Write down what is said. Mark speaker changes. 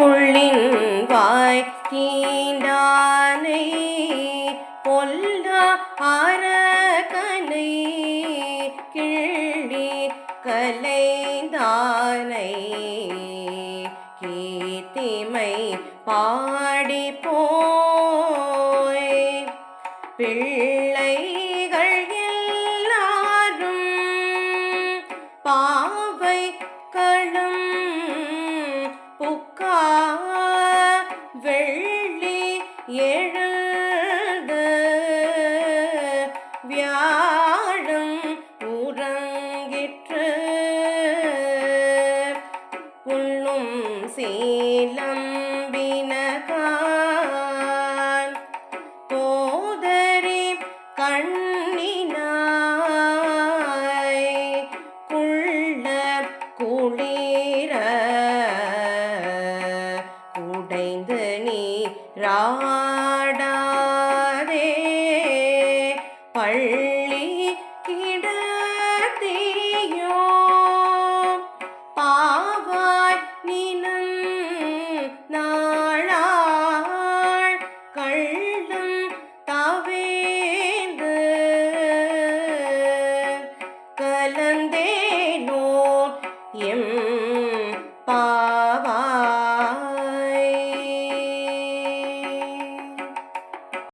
Speaker 1: புள்ளின் வாய் கீண்டானை பொல்லா அரகனை கிள்ளி கலைந்தானை கீர்த்திமை பாடி போய் பிள்ளைகள் எல்லாரும் பாவை எழுத வியாழம் உறங்கிற்று. புல்லும் சீலம்பினகான் போதரி கண் குடைந்து